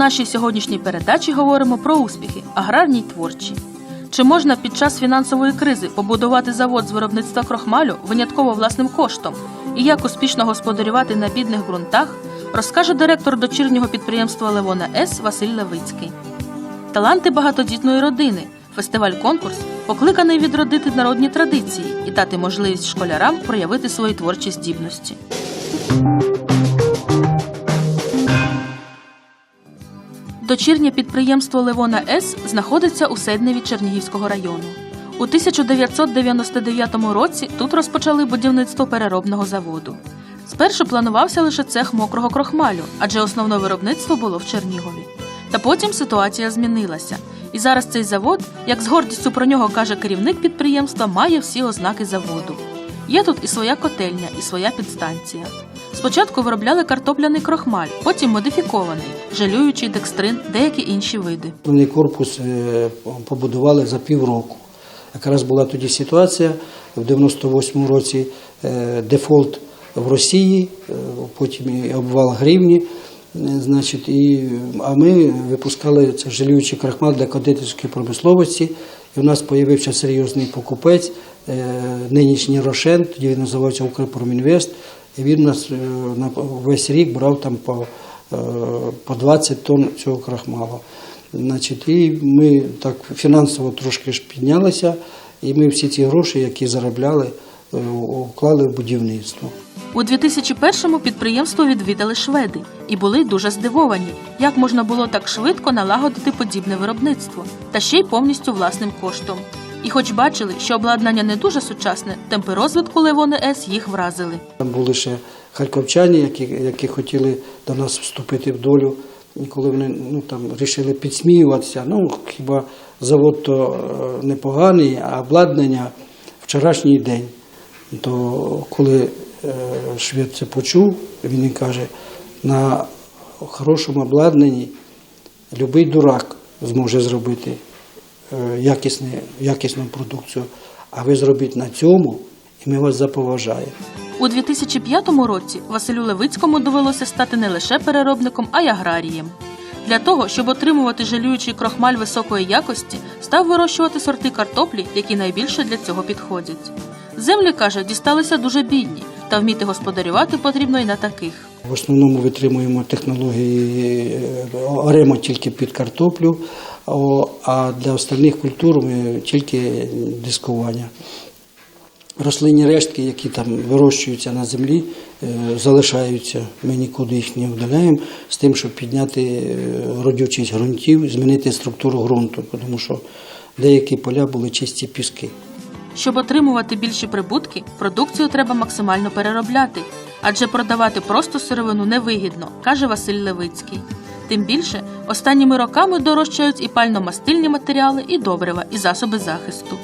Нашій сьогоднішній передачі говоримо про успіхи аграрні й творчі. Чи можна під час фінансової кризи побудувати завод з виробництва крохмалю винятково власним коштом? І як успішно господарювати на бідних ґрунтах, розкаже директор дочірнього підприємства Левона С Василь Левицький. Таланти багатодітної родини. Фестиваль-конкурс покликаний відродити народні традиції і дати можливість школярам проявити свої творчі здібності. Дочірнє підприємство Левона С знаходиться у Седневі Чернігівського району. У 1999 році тут розпочали будівництво переробного заводу. Спершу планувався лише цех мокрого крохмалю, адже основне виробництво було в Чернігові. Та потім ситуація змінилася. І зараз цей завод, як з гордістю про нього каже керівник підприємства, має всі ознаки заводу. Є тут і своя котельня, і своя підстанція. Спочатку виробляли картопляний крохмаль, потім модифікований, жалюючий декстрин, деякі інші види. Основний корпус е, побудували за півроку. Якраз була тоді ситуація в 98-му році е, дефолт в Росії, е, потім і обвал гривні. Значить, і, а ми випускали це жалюючий крахмал для кондитерської промисловості. І у нас з'явився серйозний покупець, е, нинішній Рошен, тоді він називався Укрпромінвест. І він нас е, весь рік брав там по, е, по 20 тонн цього крахмалу. І ми так фінансово трошки ж піднялися, і ми всі ці гроші, які заробляли, уклали в будівництво. У 2001-му підприємство відвідали шведи і були дуже здивовані, як можна було так швидко налагодити подібне виробництво, та ще й повністю власним коштом. І хоч бачили, що обладнання не дуже сучасне, темпи розвитку Левони С їх вразили. Там були ще харківчані, які, які хотіли до нас вступити в долю. І коли вони ну, там, вирішили підсміюватися, ну хіба завод то е, непоганий, а обладнання вчорашній день. То коли е, швед це почув, він каже, на хорошому обладнанні будь-який дурак зможе зробити е, якісну продукцію, а ви зробіть на цьому, і ми вас заповажаємо. У 2005 році Василю Левицькому довелося стати не лише переробником, а й аграрієм. Для того, щоб отримувати жалюючий крохмаль високої якості, став вирощувати сорти картоплі, які найбільше для цього підходять. Землі, каже, дісталися дуже бідні, та вміти господарювати потрібно й на таких. В основному витримуємо технології е, оремо тільки під картоплю, а для остальних культур ми тільки дискування. Рослинні рештки, які там вирощуються на землі, е, залишаються. Ми нікуди їх не вдаляємо з тим, щоб підняти е, родючість ґрунтів, змінити структуру ґрунту, тому що деякі поля були чисті піски. Щоб отримувати більші прибутки, продукцію треба максимально переробляти, адже продавати просто сировину невигідно, каже Василь Левицький. Тим більше останніми роками дорожчають і пально-мастильні матеріали, і добрива, і засоби захисту.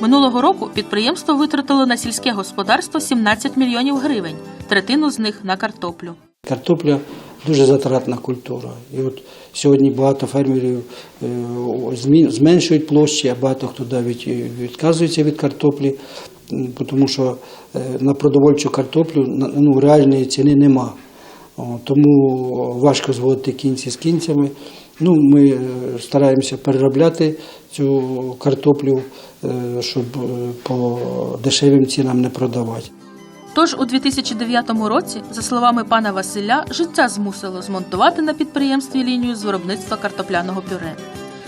Минулого року підприємство витратило на сільське господарство 17 мільйонів гривень, третину з них на картоплю. Картопля дуже затратна культура. І от сьогодні багато фермерів е, зменшують площі, а багато хто навіть відказується від картоплі, тому що е, на продовольчу картоплю ну, реальної ціни нема. Тому важко зводити кінці з кінцями. Ну, ми е, стараємося переробляти цю картоплю, е, щоб е, по дешевим цінам не продавати. Тож у 2009 році, за словами пана Василя, життя змусило змонтувати на підприємстві лінію з виробництва картопляного пюре.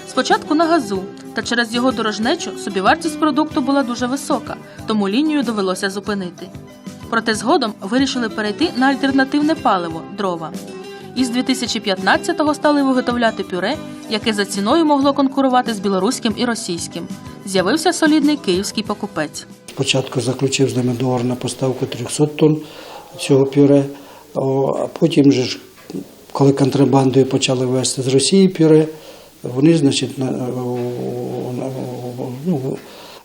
Спочатку на газу, та через його дорожнечу собівартість продукту була дуже висока, тому лінію довелося зупинити. Проте згодом вирішили перейти на альтернативне паливо дрова. І з 2015-го стали виготовляти пюре, яке за ціною могло конкурувати з білоруським і російським. З'явився солідний київський покупець. Спочатку заключив з ними договор на поставку 300 тонн цього пюре, а потім, ж, коли контрабандою почали везти з Росії пюре, вони значить, ну,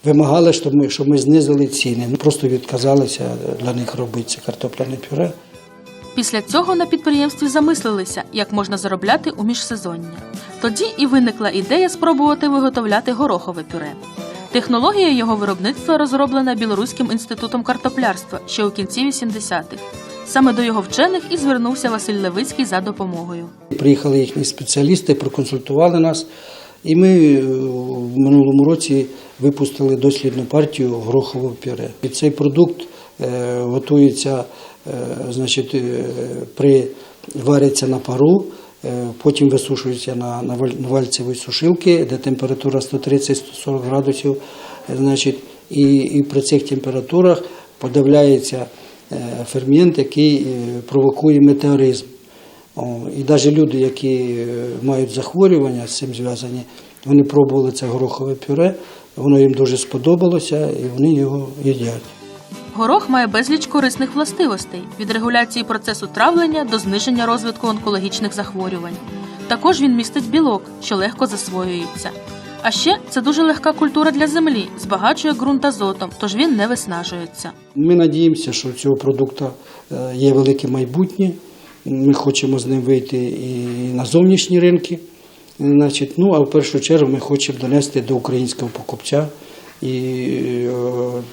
вимагали, щоб ми, щоб ми знизили ціни. Ну, Просто відказалися для них робити це картопляне пюре. Після цього на підприємстві замислилися, як можна заробляти у міжсезоння. Тоді і виникла ідея спробувати виготовляти горохове пюре. Технологія його виробництва розроблена Білоруським інститутом картоплярства ще у кінці 80-х. Саме до його вчених і звернувся Василь Левицький за допомогою. Приїхали їхні спеціалісти, проконсультували нас, і ми е, в минулому році випустили дослідну партію горохового пюре. І цей продукт е, готується, е, значить, при вариться на пару, потім висушується на, на валь- на вальцевій сушилці, де температура 130-140 градусів. е, Значить, і, і при цих температурах подавляється е, фермент, який е, провокує метеоризм. І навіть люди, які е, мають захворювання з цим зв'язані, вони пробували це горохове пюре, воно їм дуже сподобалося і вони його їдять. Горох має безліч корисних властивостей від регуляції процесу травлення до зниження розвитку онкологічних захворювань. Також він містить білок, що легко засвоюється. А ще це дуже легка культура для землі, збагачує ґрунт азотом, тож він не виснажується. Ми надіємося, що у цього продукту е, є велике майбутнє. Ми хочемо з ним вийти і на зовнішні ринки. Значить, ну, а в першу чергу ми хочемо донести до українського покупця. І е,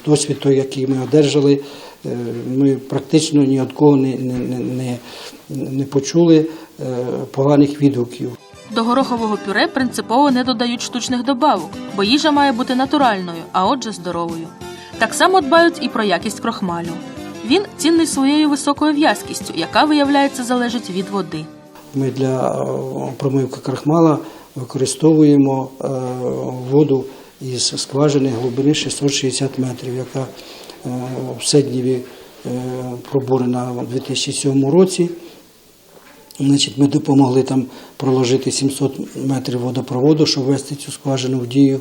досвід той, який ми одержали, е, ми практично ні від кого не, не, не, не, почули е, поганих відгуків. До горохового пюре принципово не додають штучних добавок, бо їжа має бути натуральною, а отже здоровою. Так само дбають і про якість крохмалю. Він цінний своєю високою в'язкістю, яка, виявляється, залежить від води. Ми для промивки крахмала використовуємо воду із скважини глибини 660 метрів, яка е, в Седніві е, пробурена у 2007 році. Ми допомогли там проложити 700 метрів водопроводу, щоб ввести цю скважину в дію.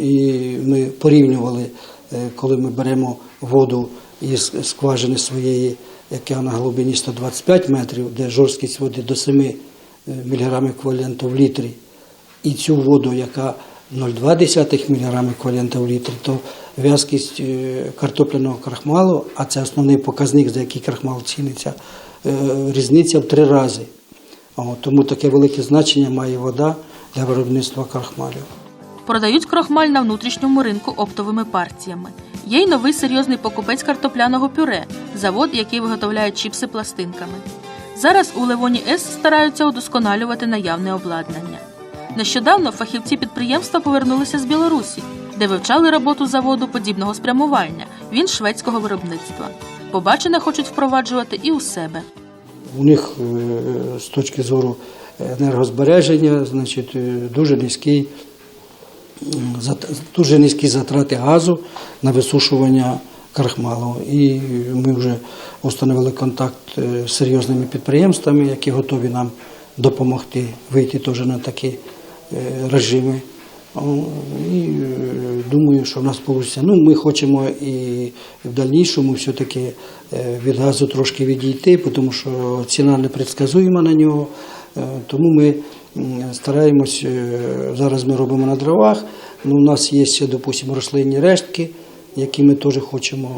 І ми порівнювали, е, коли ми беремо воду із скважини своєї, яка на глибині 125 метрів, де жорсткість води до 7 мг еквіваленту в літрі, і цю воду, яка 0,2 мг еквівалента в літрі, то в'язкість е, картопляного крахмалу, а це основний показник, за який крахмал ціниться, е, різниця в три рази. Тому таке велике значення має вода для виробництва крахмалів. Продають крохмаль на внутрішньому ринку оптовими партіями. Є й новий серйозний покупець картопляного пюре, завод, який виготовляє чіпси пластинками. Зараз у Левоні С стараються удосконалювати наявне обладнання. Нещодавно фахівці підприємства повернулися з Білорусі, де вивчали роботу заводу подібного спрямування. Він шведського виробництва. Побачене хочуть впроваджувати і у себе. У них е, з точки зору енергозбереження, значить, е, дуже низький, зат- дуже низькі затрати газу на висушування крахмалу. І ми вже встановили контакт е, з серйозними підприємствами, які готові нам допомогти вийти теж на такі режими. І е, думаю, що в нас вийде. Ну, ми хочемо і в дальнішому все-таки е, від газу трошки відійти, тому що ціна непредсказуєма на нього. Е, Тому ми стараємось, е, зараз ми робимо на дровах. Ну, у нас є допустимо, рослинні рештки, які ми теж хочемо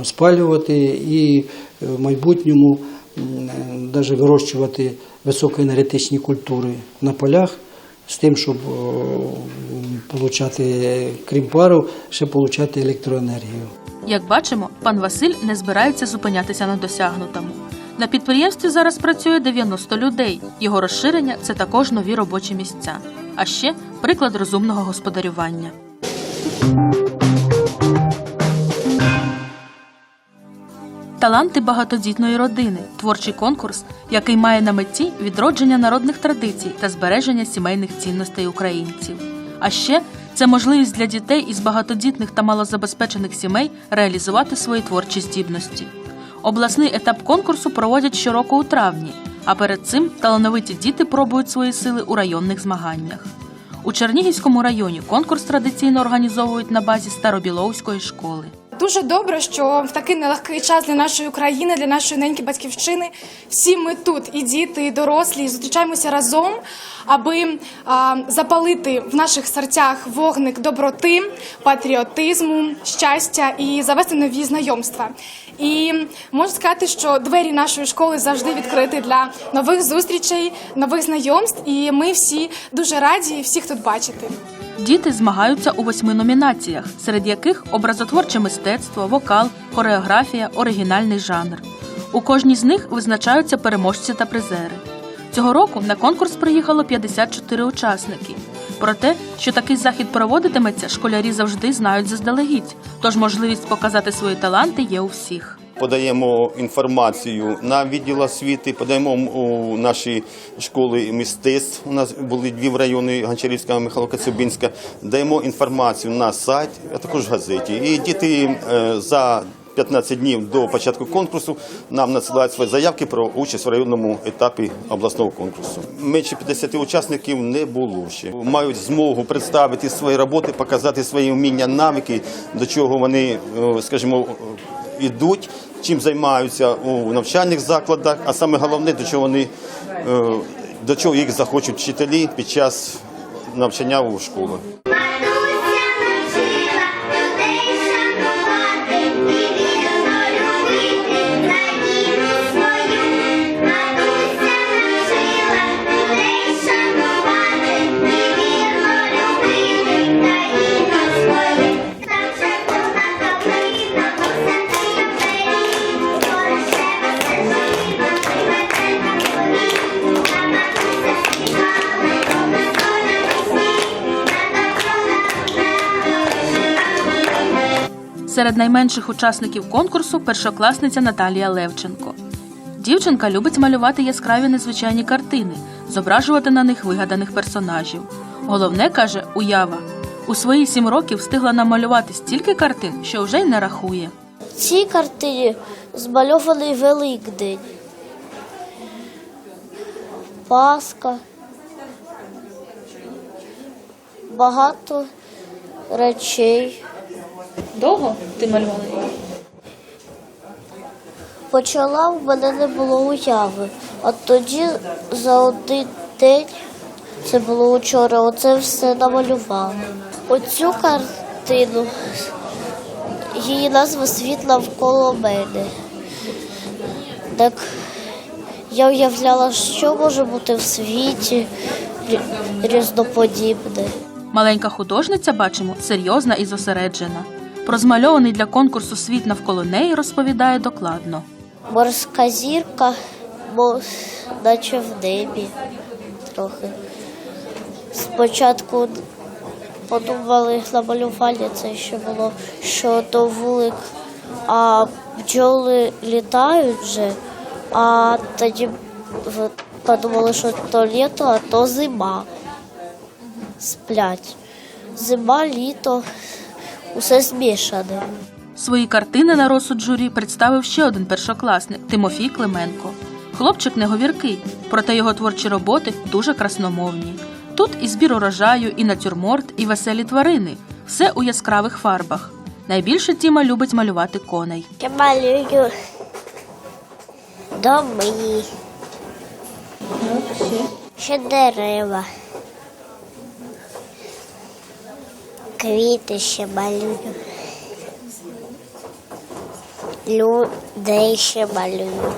е, спалювати, і е, в майбутньому навіть вирощувати високоенергетичні культури на полях з тим, щоб отримати, крім пару, ще отримати електроенергію. Як бачимо, пан Василь не збирається зупинятися на досягнутому. На підприємстві зараз працює 90 людей. Його розширення це також нові робочі місця. А ще приклад розумного господарювання. Таланти багатодітної родини творчий конкурс, який має на меті відродження народних традицій та збереження сімейних цінностей українців. А ще це можливість для дітей із багатодітних та малозабезпечених сімей реалізувати свої творчі здібності. Обласний етап конкурсу проводять щороку у травні, а перед цим талановиті діти пробують свої сили у районних змаганнях. У Чернігівському районі конкурс традиційно організовують на базі Старобіловської школи. Дуже добре, що в такий нелегкий час для нашої країни, для нашої неньки батьківщини, всі ми тут, і діти, і дорослі, зустрічаємося разом, аби а, запалити в наших серцях вогник доброти, патріотизму, щастя і завести нові знайомства. І можу сказати, що двері нашої школи завжди відкриті для нових зустрічей, нових знайомств, і ми всі дуже раді всіх тут бачити. Діти змагаються у восьми номінаціях, серед яких образотворче мистецтво, вокал, хореографія, оригінальний жанр. У кожній з них визначаються переможці та призери. Цього року на конкурс приїхало 54 учасники. Про те, що такий захід проводитиметься, школярі завжди знають заздалегідь, тож можливість показати свої таланти є у всіх. Подаємо інформацію на відділ освіти, подаємо у наші школи мистецтв. У нас були дві в районі Гончарівська, Михайло Коцюбинська. Даємо інформацію на сайт, а також газеті. І діти е, за 15 днів до початку конкурсу нам надсилають свої заявки про участь в районному етапі обласного конкурсу. Менше 50 учасників не було ще. Мають змогу представити свої роботи, показати свої вміння, навики, до чого вони, е, скажімо, ідуть, чим займаються у навчальних закладах, а саме головне, до чого вони е, до чого їх захочуть вчителі під час навчання у школах. Серед найменших учасників конкурсу першокласниця Наталія Левченко. Дівчинка любить малювати яскраві незвичайні картини, зображувати на них вигаданих персонажів. Головне каже уява. У свої сім років встигла намалювати стільки картин, що вже й не рахує. Ці картині змальований Великдень. Пасха. Багато речей. Довго ти малювала її? Почала в мене не було уяви, а тоді за один день, це було вчора, оце все намалювала. Оцю картину, її назва світла вколо мене. Так я уявляла, що може бути в світі різноподібне. Маленька художниця, бачимо, серйозна і зосереджена. Про змальований для конкурсу світ навколо неї розповідає докладно. Морська зірка, бо наче в небі трохи. Спочатку подумали на малювання, це ще було, що то вулик, а бджоли літають вже, а тоді подумали, що то літо, а то зима. Сплять. Зима, літо, усе змішане. Свої картини на розсуд журі представив ще один першокласник Тимофій Клименко. Хлопчик не говіркий, проте його творчі роботи дуже красномовні. Тут і збір урожаю, і натюрморт, і веселі тварини все у яскравих фарбах. Найбільше Тіма любить малювати коней. Я малюю доми. Ще дерева. Квіти ще малюю. Людей ще малюю.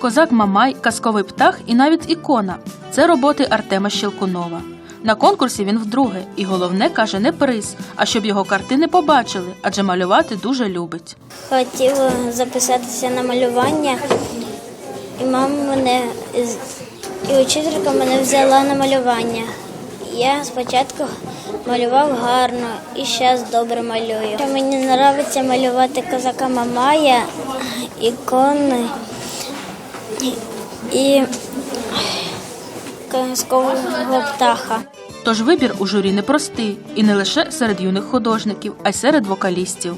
Козак Мамай, казковий птах і навіть ікона це роботи Артема Щелкунова. На конкурсі він вдруге, і головне каже не приз, а щоб його картини побачили, адже малювати дуже любить. Хотіла записатися на малювання, і мама мене і учителька мене взяла на малювання. Я спочатку малював гарно і зараз добре малюю. Мені подобається малювати козака Мамая, ікони і казкового птаха. Тож вибір у журі непростий, і не лише серед юних художників, а й серед вокалістів.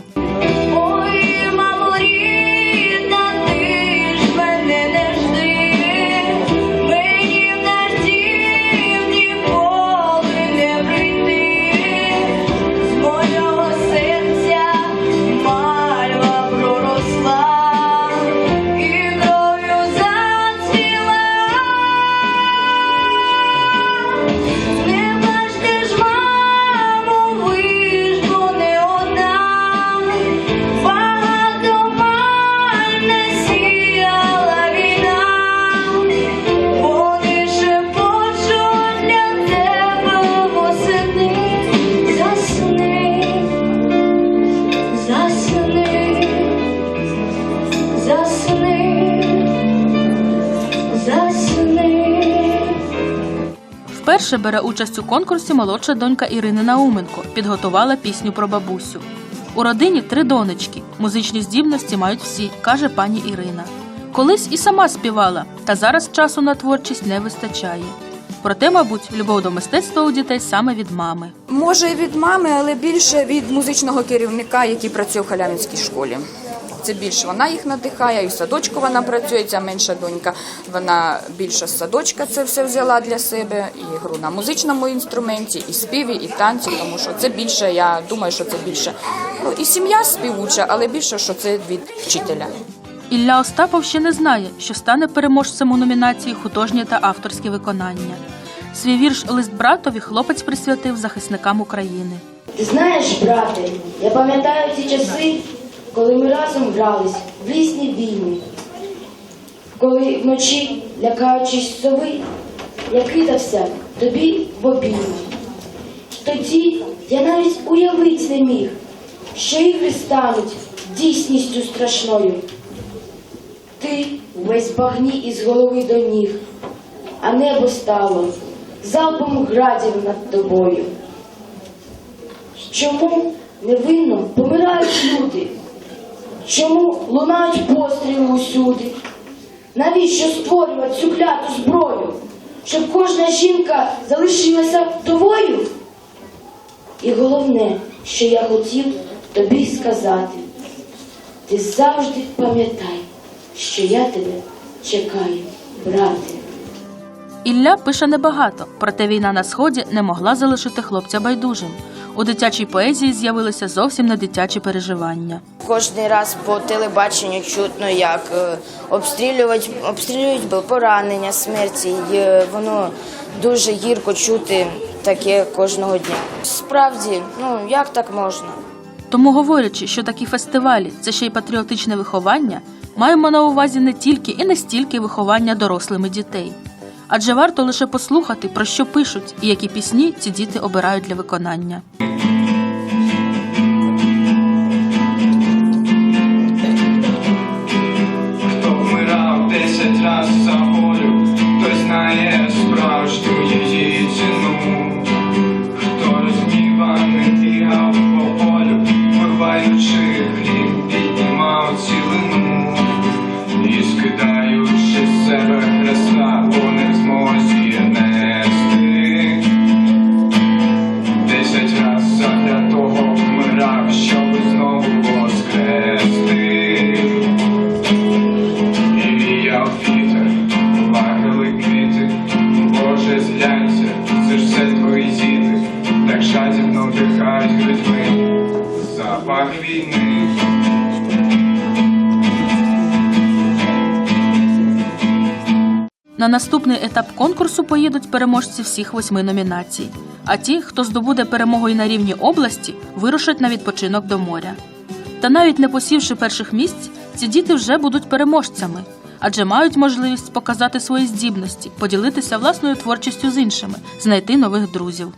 Вперше бере участь у конкурсі молодша донька Ірини Науменко. Підготувала пісню про бабусю. У родині три донечки. Музичні здібності мають всі, каже пані Ірина. Колись і сама співала, та зараз часу на творчість не вистачає. Проте, мабуть, любов до мистецтва у дітей саме від мами. Може від мами, але більше від музичного керівника, який працює в халявинській школі. Це більше вона їх надихає, і в садочку вона працює, ця менша донька. Вона більше з садочка це все взяла для себе, і гру на музичному інструменті, і співі, і танці, тому що це більше, я думаю, що це більше. Ну і сім'я співуча, але більше, що це від вчителя. Ілля Остапов ще не знає, що стане переможцем у номінації художнє та авторське виконання. Свій вірш Лист братові хлопець присвятив захисникам України. Ти знаєш, брате, я пам'ятаю ті часи, коли ми разом грались в лісні війни, коли вночі, лякаючись сови, я кидався тобі в обійми. Тоді я навіть уявить не міг, що ігри стануть дійсністю страшною. Ти весь багні із голови до ніг, а небо стало залпом градів над тобою. Чому невинно помирають люди? Чому лунають постріли усюди? Навіщо створювати цю кляту зброю? Щоб кожна жінка залишилася вдовою? І головне, що я хотів тобі сказати, ти завжди пам'ятай, що я тебе чекаю, брате. Ілля пише небагато, проте війна на сході не могла залишити хлопця байдужим. У дитячій поезії з'явилися зовсім не дитячі переживання. Кожний раз по телебаченню чутно, як е, обстрілюють, обстрілюють поранення, смерті. І е, воно дуже гірко чути таке кожного дня. Справді, ну як так можна? Тому, говорячи, що такі фестивалі це ще й патріотичне виховання, маємо на увазі не тільки і не стільки виховання дорослими дітей. Адже варто лише послухати, про що пишуть і які пісні ці діти обирають для виконання. Запах війни. На наступний етап конкурсу поїдуть переможці всіх восьми номінацій. А ті, хто здобуде перемогу і на рівні області, вирушать на відпочинок до моря. Та навіть не посівши перших місць, ці діти вже будуть переможцями, адже мають можливість показати свої здібності, поділитися власною творчістю з іншими, знайти нових друзів.